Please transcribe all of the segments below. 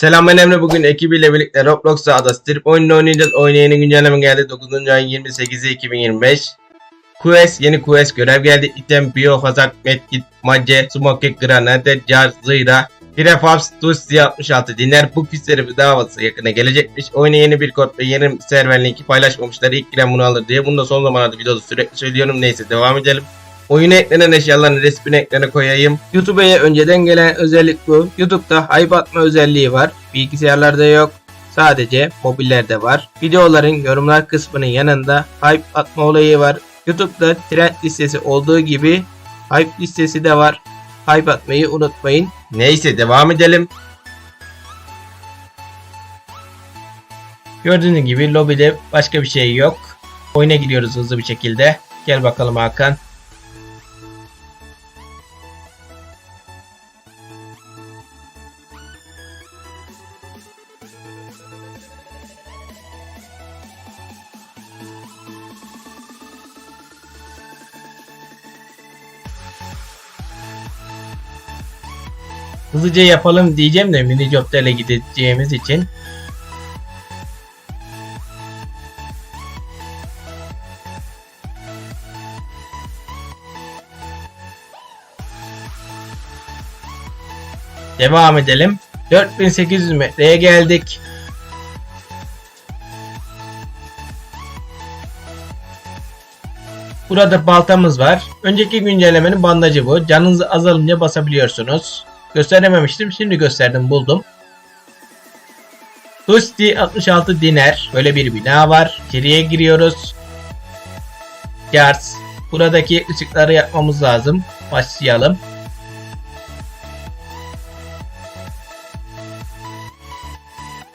Selam ben Emre. Bugün ekibiyle birlikte Roblox sahada strip oyununu oynayacağız. Oyuna güncelleme geldi. 9. ayın 28'i 2025. Quest yeni quest görev geldi. Item, Biohazard, Medkit, Mace, Smoke, Granate, Jar, Zıyra, Prefabs, Tusti 66 dinler. Bu questleri davası yakına gelecekmiş. Oyuna yeni bir kod ve yeni server linki paylaşmamışlar. İlk giren bunu alır diye. Bunu da son zamanlarda videoda sürekli söylüyorum. Neyse devam edelim. Oyuna eklenen eşyaların resmini ekrana koyayım. YouTube'a önceden gelen özellik bu. YouTube'da hype atma özelliği var. Bilgisayarlarda yok. Sadece mobillerde var. Videoların yorumlar kısmının yanında hype atma olayı var. YouTube'da trend listesi olduğu gibi hype listesi de var. Hype atmayı unutmayın. Neyse devam edelim. Gördüğünüz gibi lobide başka bir şey yok. Oyuna gidiyoruz hızlı bir şekilde. Gel bakalım Hakan. Hızlıca yapalım diyeceğim de mini job'larla gideceğimiz için. Devam edelim. 4800 metreye geldik. Burada baltamız var. Önceki güncellemenin bandajı bu. Canınız azalınca basabiliyorsunuz. Gösterememiştim. Şimdi gösterdim buldum. Tusti 66 diner. Böyle bir bina var. İçeriye giriyoruz. Yars. Buradaki ışıkları yapmamız lazım. Başlayalım.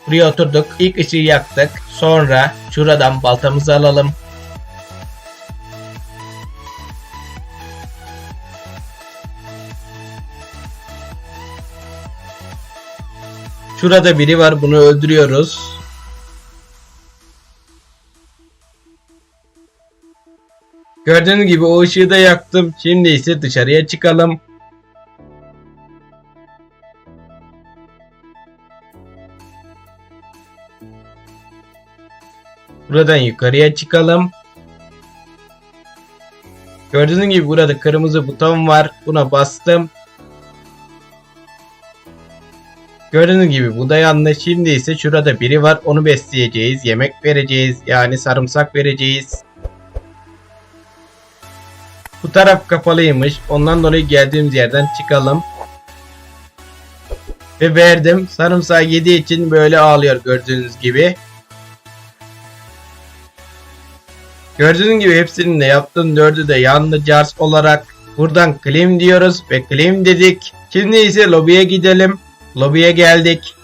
Buraya oturduk. İlk ışığı yaktık. Sonra şuradan baltamızı alalım. Şurada biri var. Bunu öldürüyoruz. Gördüğünüz gibi o ışığı da yaktım. Şimdi ise dışarıya çıkalım. Buradan yukarıya çıkalım. Gördüğünüz gibi burada kırmızı buton var. Buna bastım. Gördüğünüz gibi bu da. Şimdi ise şurada biri var. Onu besleyeceğiz. Yemek vereceğiz. Yani sarımsak vereceğiz. Bu taraf kapalıymış. Ondan dolayı geldiğimiz yerden çıkalım. Ve verdim. Sarımsağı yediği için böyle ağlıyor gördüğünüz gibi. Gördüğünüz gibi hepsinin de yaptığım dördü de yanlı jars olarak buradan claim diyoruz ve claim dedik. Şimdi ise lobiye gidelim. Lobiye geldik.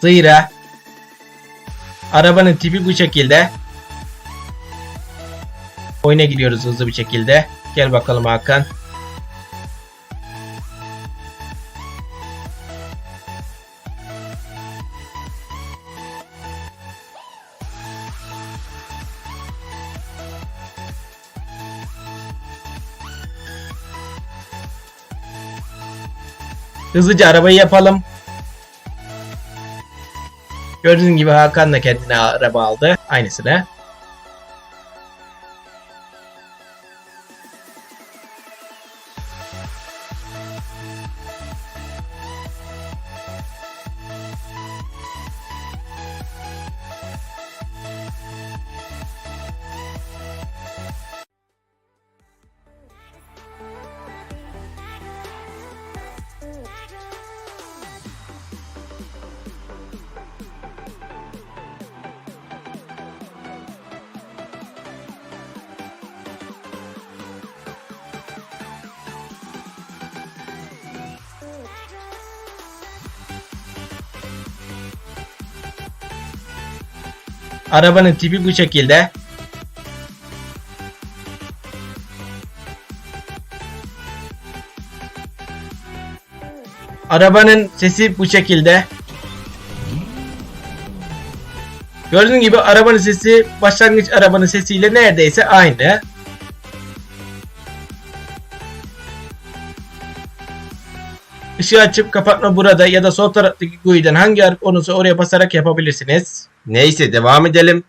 Zıyra. Arabanın tipi bu şekilde. Oyuna gidiyoruz hızlı bir şekilde. Gel bakalım Hakan. Hızlıca arabayı yapalım. Gördüğünüz gibi Hakan da kendine araba aldı. Aynısını. Arabanın tipi bu şekilde. Arabanın sesi bu şekilde. Gördüğün gibi arabanın sesi başlangıç arabanın sesiyle neredeyse aynı. Işığı açıp kapatma burada ya da sol taraftaki GUI'den hangi harf olursa oraya basarak yapabilirsiniz. Neyse devam edelim.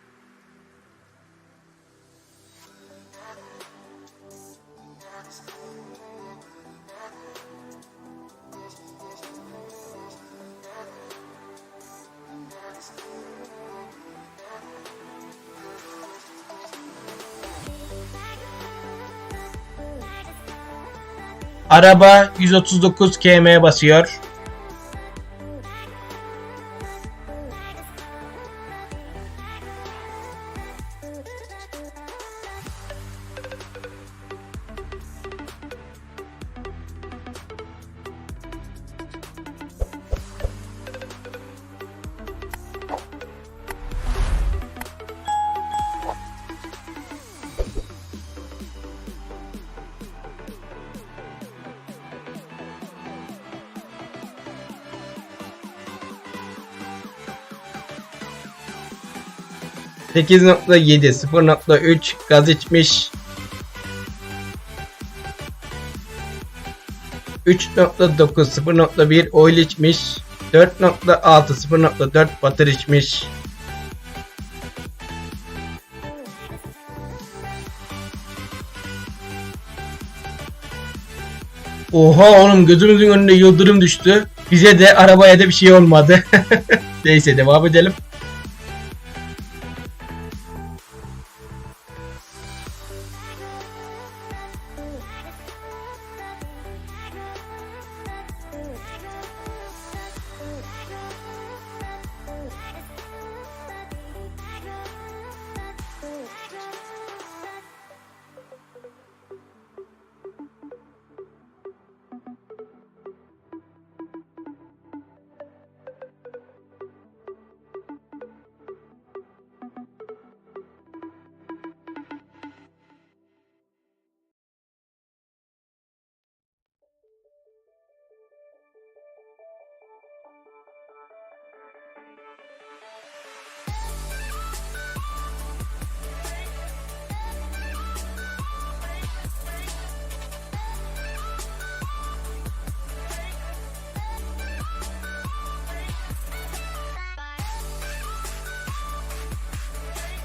Araba 139 km basıyor. Sekiz nokta yedi, sıfır nokta üç gaz içmiş. 3.9 0.1 oil içmiş 4.6 0.4 batır içmiş Oha oğlum gözümüzün önünde yıldırım düştü. Bize de arabaya da bir şey olmadı. Neyse devam edelim.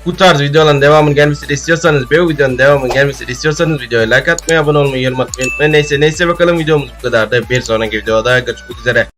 Bu tarz videoların devamını gelmesini istiyorsanız ve bu videonun devamının gelmesini istiyorsanız videoya like atmayı, abone olmayı, yorum atmayı unutmayın. Neyse neyse bakalım videomuz bu kadardı. Bir sonraki videoda görüşmek üzere.